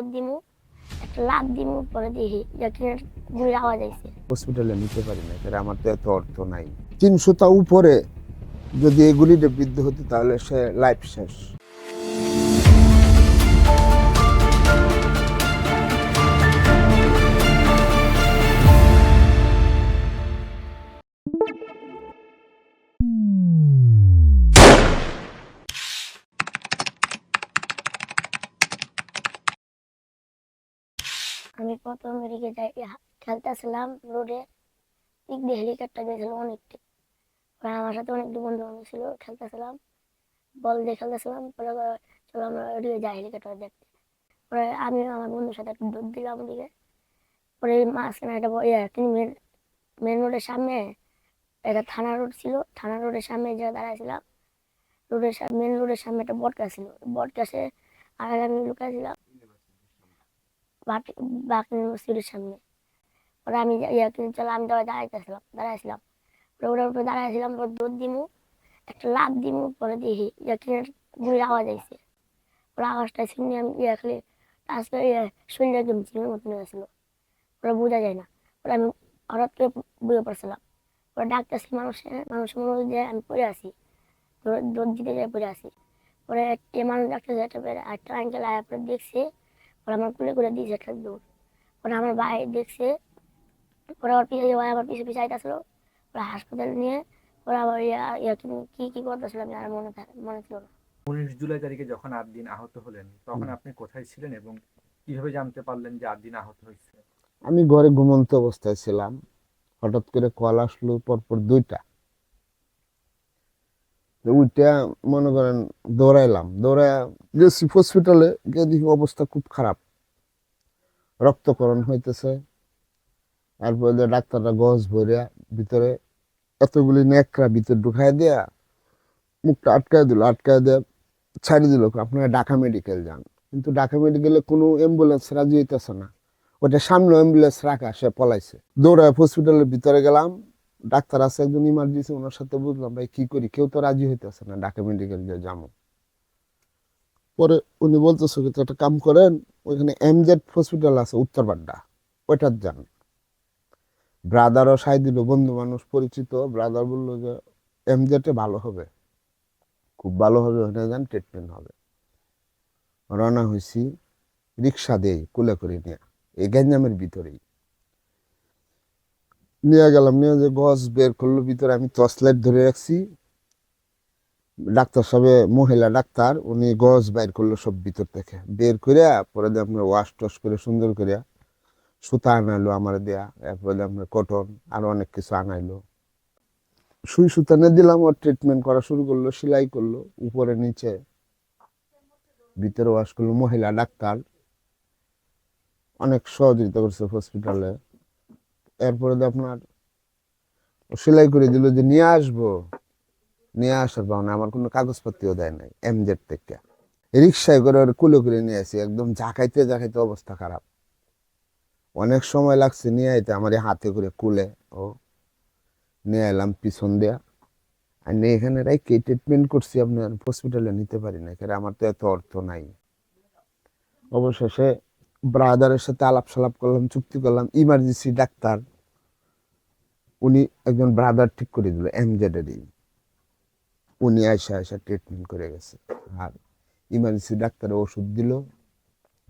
দৌড় দিমু, একটা লাভ দিমু, পরে দেখি যে কিনা গুলির আওয়াজ আইছে। হসপিটালে নিতে পারি না কারণ আমার তো এত অর্থ নাই। তিনশোটা উপরে যদি এগুলিতে বৃদ্ধ হতো, তাহলে সে লাইফ শেষ। আমি প্রথম এদিকে যাই খেলতেছিলাম রোডে। দিক দিয়ে হেলিকপ্টার গেছিল অনেকটি। পরে আমার সাথে অনেক বন্ধু বান্ধব ছিল, খেলতেছিলাম। বল দিয়ে খেলতেছিলাম পরে চলো আমরা ওদিকে যাই হেলিকপ্টার দেখতে। পরে আমি আমার বন্ধুর সাথে একটু দৌড় দিলাম ওদিকে। পরে মাঝখানে একটা ইয়ে তিনি মেন মেন রোডের সামনে একটা থানা রোড ছিল। থানা রোডের সামনে যে দাঁড়াইছিলাম রোডের মেন রোডের সামনে একটা বট গাছ ছিল। বট গাছে আগে আমি লুকাইছিলাম। বাকি ইউনিভার্সিটির সামনে পরে আমি চলো, আমি দাঁড়ায় দাঁড়াইতেছিলাম, দাঁড়াইছিলাম। ওটার উপরে দাঁড়াইছিলাম পরে দৌড় দিমু, একটা লাভ দিমু, পরে দেখি ইয়া কিনা গুলির আওয়াজ আইছে। পরে আওয়াজটা শুনে আমি ইয়া খালি আজকে শরীর একদম চিনের মতন হয়েছিল। পরে বোঝা যায় না। পরে আমি হঠাৎ করে বুঝে পড়ছিলাম। পরে ডাকতেছি মানুষে, মানুষ মনে হলো যে আমি পড়ে আছি। দৌড় দিতে যাই পড়ে আছি। পরে একটা মানুষ ডাকতেছে, একটা একটা আঙ্কেল আয়া পরে দেখছে পরে আমার কুলে করে দিয়েছে একটা দৌড় পরে আমার ভাই দেখছে পরে আমার পিছিয়ে ভাই আমার পিছিয়ে পিছিয়ে আইতাছিল। পরে হাসপাতালে নিয়ে পরে আবার ইয়া কি কি কি করতেছিল আমি আর মনে থাক মনে ছিল না। উনিশ জুলাই তারিখে যখন আট দিন আহত হলেন তখন আপনি কোথায় ছিলেন এবং কীভাবে জানতে পারলেন যে আট দিন আহত হয়েছে? আমি ঘরে ঘুমন্ত অবস্থায় ছিলাম। হঠাৎ করে কল আসলো পরপর দুইটা। ওইটা মনে করেন দৌড়াইলাম দৌড়ায় গেছি হসপিটালে গিয়ে দেখি অবস্থা খুব খারাপ। রক্তকরণ হইতেছে, তারপরে যে ডাক্তাররা গজ ভরিয়া ভিতরে এতগুলি নেকড়া ভিতরে ঢুকাই দেয়া মুখটা আটকায় দিল আটকায় দেয়া ছাড়ি দিল, আপনারা ঢাকা মেডিকেল যান। কিন্তু ঢাকা মেডিকেলে কোনো অ্যাম্বুলেন্স রাজি হইতেছে না। ওটা সামনে অ্যাম্বুলেন্স রাখা, সে পলাইছে। দৌড়ায় হসপিটালের ভিতরে গেলাম ডাক্তার আছে একজন ইমার্জেন্সি ওনার সাথে বুঝলাম ভাই কি করি? কেউ তো রাজি হইতেছে না ঢাকা মেডিকেল যে যাব। পরে উনি বলতেছে কি, একটা কাম করেন ওইখানে এমজেড হসপিটাল আছে উত্তরপাড্ডা ওইটার যান। ব্রাদারও সাই দিল বন্ধু মানুষ পরিচিত ব্রাদার বলল যে এমজেডে ভালো হবে খুব ভালো হবে ওখানে যান ট্রিটমেন্ট হবে। রওনা হয়েছি রিক্সা দেই কুলে করে নিয়ে এই গ্যাঞ্জামের ভিতরেই। নিয়ে গেলাম, নিয়ে যে গজ বের করল, ভিতরে আমি টর্চ লাইট ধরে রাখছি। ডাক্তার সবে মহিলা ডাক্তার, উনি গছ বাইর করল সব ভিতর থেকে। বের করে পরে দিয়ে আপনার ওয়াশ টস করে সুন্দর করে সুতা আনাইলো আমার দেয়া, এরপরে আপনার কটন আরও অনেক কিছু আনাইলো। সুই সুতা নিয়ে দিলাম, ওর ট্রিটমেন্ট করা শুরু করল, সেলাই করল, উপরে নিচে ভিতরে ওয়াশ করল মহিলা ডাক্তার। অনেক সহযোগিতা করছে হসপিটালে এরপরে তো আপনার সেলাই করে দিল যে নিয়ে আসব। নিয়ে আসার পাওনা আমার কোনো কাগজপত্রও দেয় নাই এমজেড থেকে। রিক্সায় করে ওর কুলে করে নিয়ে আসি, একদম ঝাঁকাইতে ঝাঁকাইতে অবস্থা খারাপ। অনেক সময় লাগছে নিয়ে আইতে, আমার হাতে করে কুলে, ও। নিয়ে এলাম পিছন দেয়া। আর নিয়ে এখানে রাইকে ট্রিটমেন্ট করছি আপনার হসপিটালে নিতে পারি না কারণ আমার তো এত অর্থ নাই। অবশেষে ব্রাদারের সাথে আলাপ সালাপ করলাম, চুক্তি করলাম ইমার্জেন্সি ডাক্তার উনি একজন ব্রাদার ঠিক করে দিল এমজেডেরই উনি আয়সা আয়সা ট্রিটমেন্ট করে গেছে। আর ইমার্জেন্সি ডাক্তার ওষুধ দিল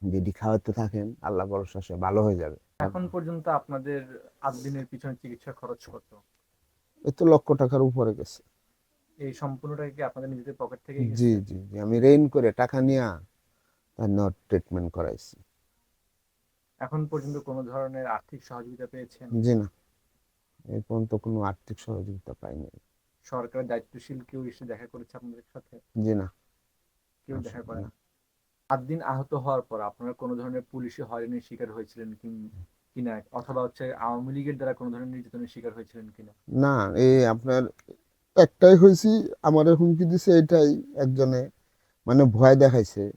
যদি খাওয়াতে থাকেন আল্লাহ ভরসা সে ভালো হয়ে যাবে। এখন পর্যন্ত আপনাদের আট দিনের পিছনে চিকিৎসা খরচ কত? এ তো লক্ষ টাকার উপরে গেছে। এই সম্পূর্ণটাকে কি আপনাদের নিজেদের পকেট থেকে জি জি জি আমি রেইন করে টাকা নিয়ে তার নট ট্রিটমেন্ট করাইছি। এখন পর্যন্ত কোনো ধরনের আর্থিক সহযোগিতা পেয়েছেন? জি না। এই পর্যন্ত কোনো আর্থিক সহযোগিতা পাইনি। সরকারের দায়িত্বশীল কেউ এসে দেখা করেছে আপনাদের সাথে? জি না। কেউ দেখা করে না। আট দিন আহত হওয়ার পর আপনারা কোনো ধরনের পুলিশি হয়রানির শিকার হয়েছিলেন কি- কিনা? অথবা হচ্ছে আওয়ামী লীগের দ্বারা কোনো ধরনের নির্যাতনের শিকার হয়েছিলেন কিনা? না এই আপনার একটাই হয়েছি আমার হুমকি দিছে এটাই একজনে মানে ভয় দেখাইছে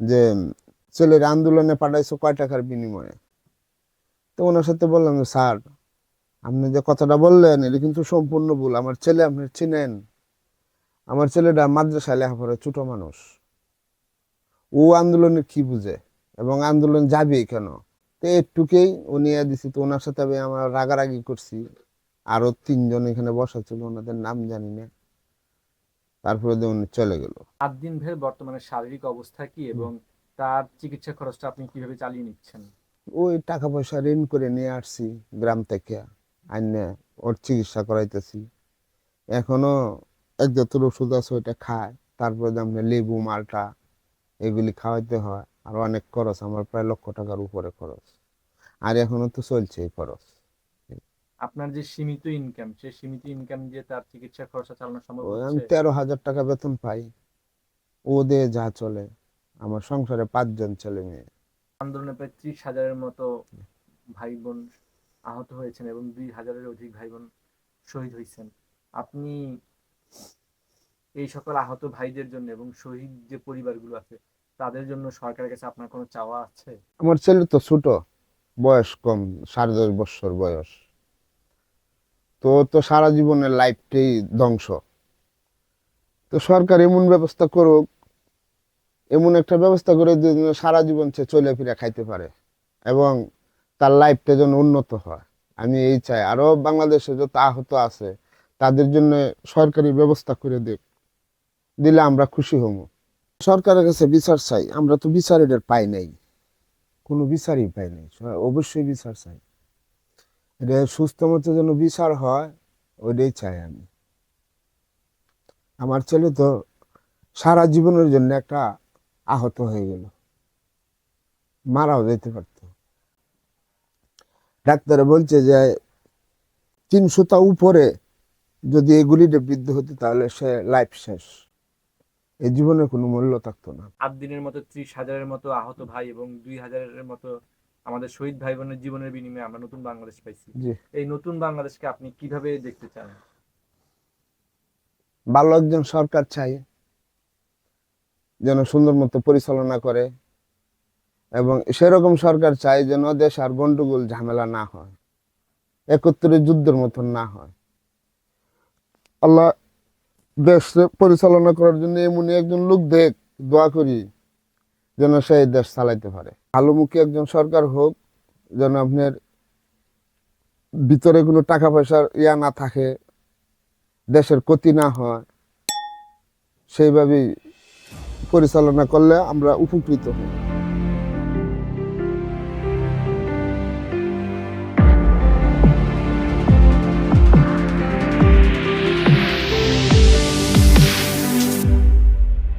যে ছেলের আন্দোলনে পাঠাইছো কয় টাকার বিনিময়ে? তো ওনার সাথে বললাম স্যার আপনি যে কথাটা বললেন এটা কিন্তু সম্পূর্ণ ভুল। আমার ছেলে আপনি চিনেন আমার ছেলেটা মাদ্রাসায় লেখাপড়া ছোট মানুষ। ও আন্দোলনে কি বুঝে এবং আন্দোলন যাবে কেন? তো একটুকেই উনি দিছি। তো ওনার সাথে আমি আমার রাগারাগি করছি। আরও তিনজন এখানে বসা ছিল ওনাদের নাম জানি না। তারপরে উনি চলে গেল। আট দিন ধরে বর্তমানে শারীরিক অবস্থা কি এবং তার চিকিৎসা খরচটা আপনি কীভাবে চালিয়ে নিচ্ছেন? ওই টাকা পয়সা ঋণ করে নিয়ে আসছি গ্রাম থেকে। আইনে ওর চিকিৎসা করাইতেছি। এখনও এক জাতের ওষুধ আছে ওইটা খায়। তারপরে যে আপনার লেবু মালটা এগুলি খাওয়াইতে হয়। আর অনেক খরচ আমার প্রায় লক্ষ টাকার উপরে খরচ। আর এখনও তো চলছে এই খরচ। আপনার যে সীমিত ইনকাম সেই সীমিত ইনকাম দিয়ে তার চিকিৎসা খরচা চালানো সম্ভব আমি তেরো হাজার টাকা বেতন পাই। ও দিয়ে যা চলে। আমার সংসারে পাঁচজন ছেলে মেয়ে। আন্দোলনে প্রায় ত্রিশ হাজারের মতো ভাই বোন আহত হয়েছেন এবং দুই হাজারের অধিক ভাই বোন শহীদ হয়েছেন। আপনি এই সকল আহত ভাইদের জন্য এবং শহীদ যে পরিবারগুলো আছে, তাদের জন্য সরকারের কাছে আপনার কোনো চাওয়া আছে? আমার ছেলে তো ছোট, বয়স কম, সাড়ে দশ বছর বয়স। তো তো সারা জীবনের লাইফটাই ধ্বংস। তো সরকার এমন ব্যবস্থা করুক, এমন একটা ব্যবস্থা করে সারা জীবন সে চলে ফিরে খাইতে পারে। এবং তার লাইফটা যেন উন্নত হয়। আমি এই চাই। আরও বাংলাদেশে যত আহত আছে, তাদের জন্য সরকারি ব্যবস্থা করে দিক দিলে আমরা খুশি হব। সরকারের কাছে বিচার চাই। আমরা তো বিচার এটার পাই নাই। কোনো বিচারই পাই নাই। অবশ্যই বিচার চাই। এটা সুস্থ মতো যেন বিচার হয়, ওইটাই চাই আমি। আমার ছেলে তো সারা জীবনের জন্য একটা আহত হয়ে গেল। মারাও যেতে পারত ডাক্তারে বলছে যে তিনশোটা উপরে যদি এগুলিতে বৃদ্ধি হতো তাহলে সে লাইফ শেষ। এই জীবনে কোনো মূল্য থাকতো না। আট দিনের মতো ত্রিশ হাজারের মতো আহত ভাই এবং দুই হাজারের মতো আমাদের শহীদ ভাই বোনের জীবনের বিনিময়ে আমরা নতুন বাংলাদেশ পাইছি। এই নতুন বাংলাদেশকে আপনি কীভাবে দেখতে চান? ভালো একজন সরকার চাই যেন সুন্দর মতো পরিচালনা করে। এবং সেরকম সরকার চাই যেন দেশ আর গন্ডগোল ঝামেলা না হয়, একত্রে যুদ্ধের মতন না হয়। আল্লাহ দেশ পরিচালনা করার জন্য এমনই একজন লোক দেখ, দোয়া করি যেন সেই দেশ চালাইতে পারে। ভালোমুখী একজন সরকার হোক, যেন আপনার ভিতরে কোনো টাকা পয়সার ইয়া না থাকে, দেশের ক্ষতি না হয়, সেইভাবেই পরিচালনা করলে আমরা উপকৃত হই।